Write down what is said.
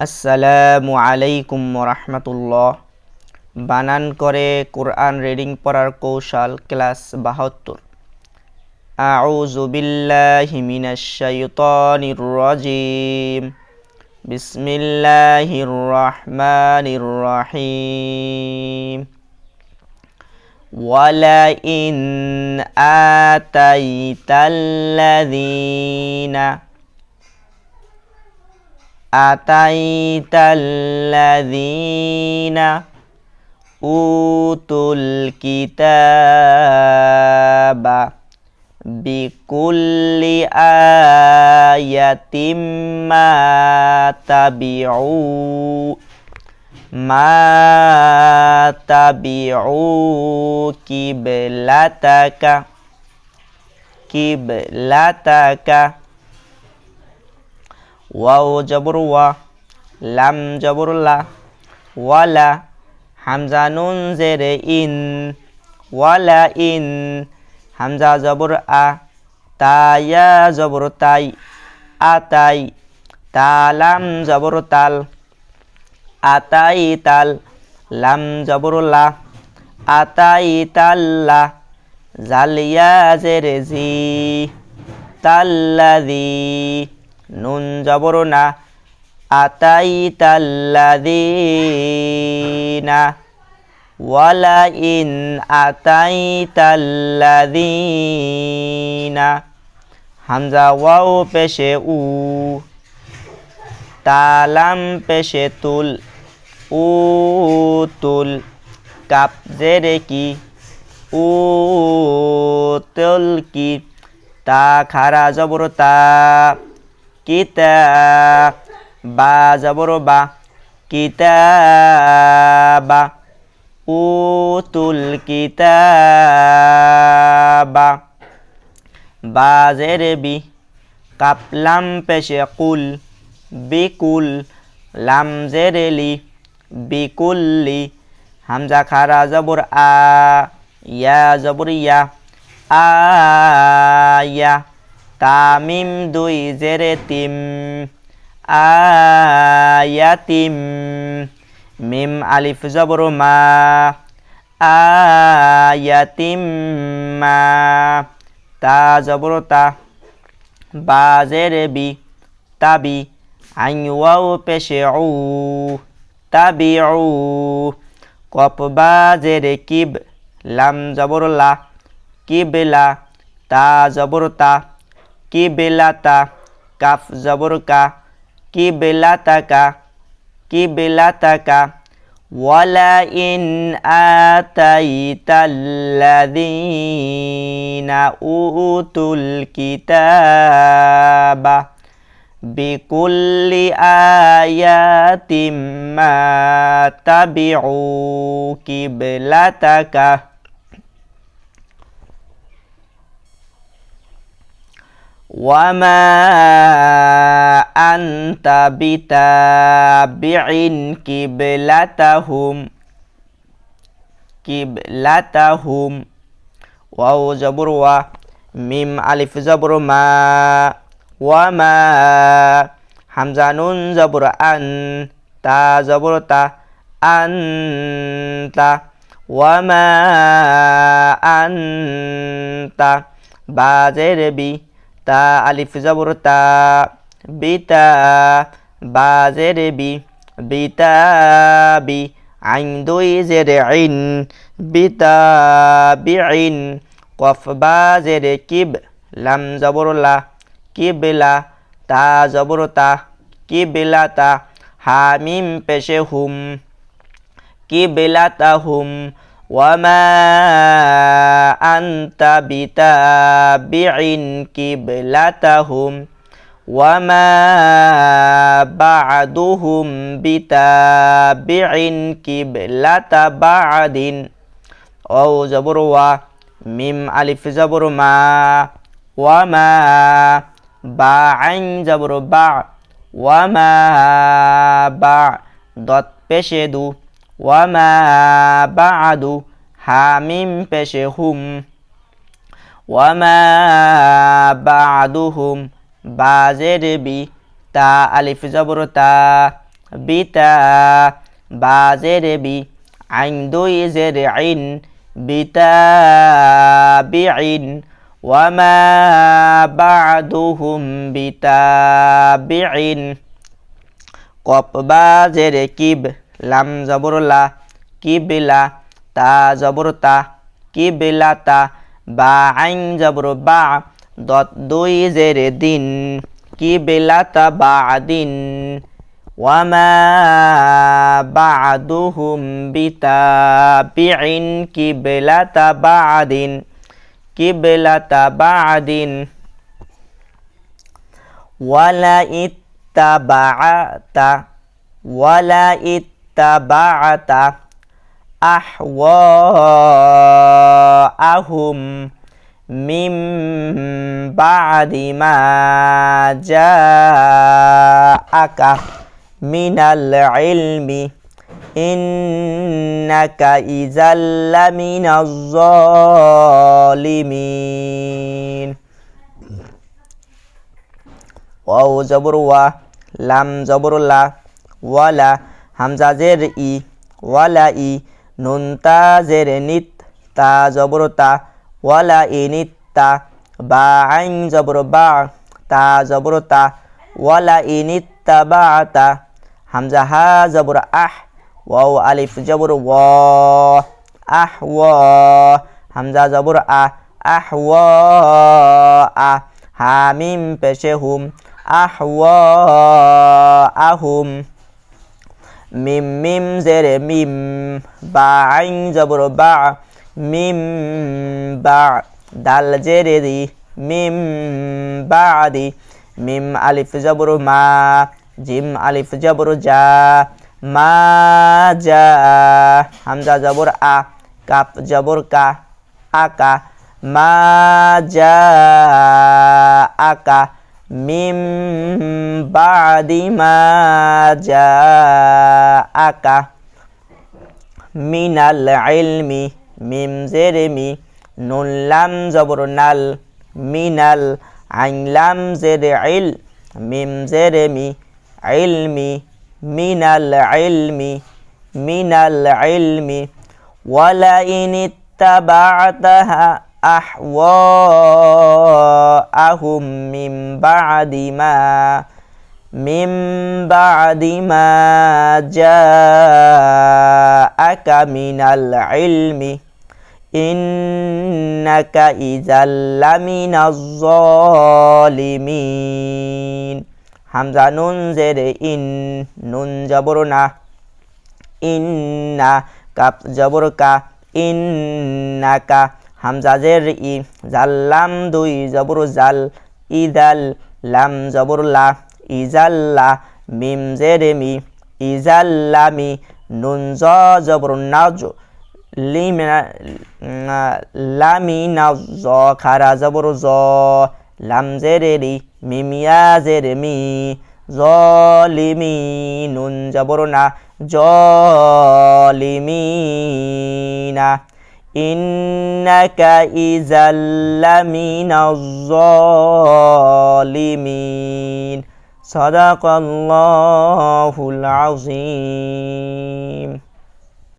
আসসালামু আলাইকুম রহমতুল্লাহ বানান করে কোরআন রিডিং পড়ার কৌশল ক্লাস বাহাত্তর আউযু বিল্লাহি মিনাশ শাইতানির রাজিম বিসমিল্লাহির রহমানির রহিম ولئن آتيت الذين أتيت الذين أوتوا الكتاب بكل آية ما تبعوا ما تبعوا قبلتك قبلتك ওয়াও জবর ওয়া, লাম জবর ওয়ালা হামজা নুন জেরে ইন, ওয়ালা ইন, হামজা জবর আ তায়া জবর তাই আতাই তালাম জবর তাল আতাই তাল, লাম জবর আতাই তাল্লা জালিয়া জেরে জি তাল্লাদি নুন জবর না। আতাই তাল্লাদিনা ওয়ালা ইন আতাই তাল্লাদিনা হামজা ওয়াও পেশে উ। তালাম পেশে তুল। উ তুল। কাপ জেরে কি? উ তুল কি? তা খারা জবর তা। কিতা বা জবর বা কিতাবা, উতুল কিতাবা। বা জেরে বি, কাপলাম পেশে কুল, বিকুল লাম জেরে লি বিকুল্লি হামজা খারা জবর আ, ইয়া জবর ইয়া আয়া তামিম দুই জেরে তিম, আয়াতিম, মিম আলিফ জবর মা, আয়াতিম মা, তা জবর তা, বা জেরে বি তাবি আইন পেশে উ তাবি উ, কপ বা জেরে কিব, লাম জবর লা কিবলা তা জবর তা। কিবেলাতা কাফ জবর কা কিবেলাতাকা কিবেলাতাকা ওয়ালা ইন আতাইতাল্লাযীনা উতুল কিতাবা বিকুল্লি আয়াতিম মা তাবিউ وما أنت بتابع كبلتهم كبلتهم واو زبر و ميم ألف زبر ما وما حمزة نون زبر أن تا زبر تا أنت وما أنت بازر بي তা আলিফ জবর তা, বিতা বাজের বি, বিতা বি, আইন দুই জের আইন বিতা বি আইন কফ বাজের কিব, লাম জবর লা কিবলা তা জবর তা কিবলা তা, হামিম পেশে হুম কিবলা তা হুম وما أنت بتابع كبلتهم وما بعدهم بتابع كبلة بعد أو زبر و ميم ألف زبر ما وما باع زبر باع وما باع دوت بشدو وما بعد حميم بشهم وما بعدهم بازر بي تا ألف زبر تا بتا بازر بي عند زرع بتابع وما بعدهم بتابع قب بازر كب লাম জবরলা কিবিলা তা জবর তা কিবিলা তা, বা আইন জবর বা, দত দুই জেরে দিন কিবিলা তা বা দিন, ওয়ামা বাদুহুম বিতাবিইন কিবলাতা বাদিন কিবলাতা বাদিন ওয়ালা ইত্তাবাআতা, ওয়ালা ইত্তাবাআতা আহওয়াআহুম মিম বাদি মা জাআকা মিনাল ইলমি ইন্নাকা ইজাল্লামিনাজ জালিমিন ওয়াও জবর ওয়া লাম জবর লা ওয়ালা হামজা জের ই, ওয়ালা ই নুন তা জের নিত, তা জবর তা, ওয়ালা ই নিত তা, বা আইন জবর বা, তা জবর তা, ওয়ালা ই নিত তা, বা তা, হামজা হা জবর আহ, ওয়াও আলিফ জবর ওয়া আহ ওয়া হামজা জবর আ, আহ ওয়া আ, হামিম পেশে হুম, আহ ওয়া আহুম। মিম মিম জেরে মিম, বা আইন জবর বা, মিম, বা, দাল জেরে দি, মিম বাদি মিম আলিফ জবর মা, জিম আলিফ জবর যা মা যা হামজা জবর আ কাপ জবর কা আকা মা যা আকা মিম বাদিমা যা আকা মিনাল আইলমি মিম জেরেমি নুনলাম জবর নাল মিনাল আইনলাম জের ইল মিম জেরেমি ইলমি মিনাল ইলমি মিনাল ইলমি ওয়ালা ইন ইত্তাবাতাহা أحواءهم من بعد ما من بعد ما جاءك من العلم إنك إذا لمن الظالمين حمزة نون زر إن نون جبرنا إن كاب جبرك إنك কা ইন্নাকা হামজা জের ই জাল্লাম দুই জবর জাল ইদাল লাম জবর লা ইজাল্লা মিম জেরে মি ইজাল্লামি নুন জ জবর নাজ লিমিনা লামিনা জ খারা জবর জ, লাম জেরে রি মিমিয়া জেরে মি জলিমি নুন জবর না জলিমিনা إنك إذا لمن الظالمين. صدق الله العظيم.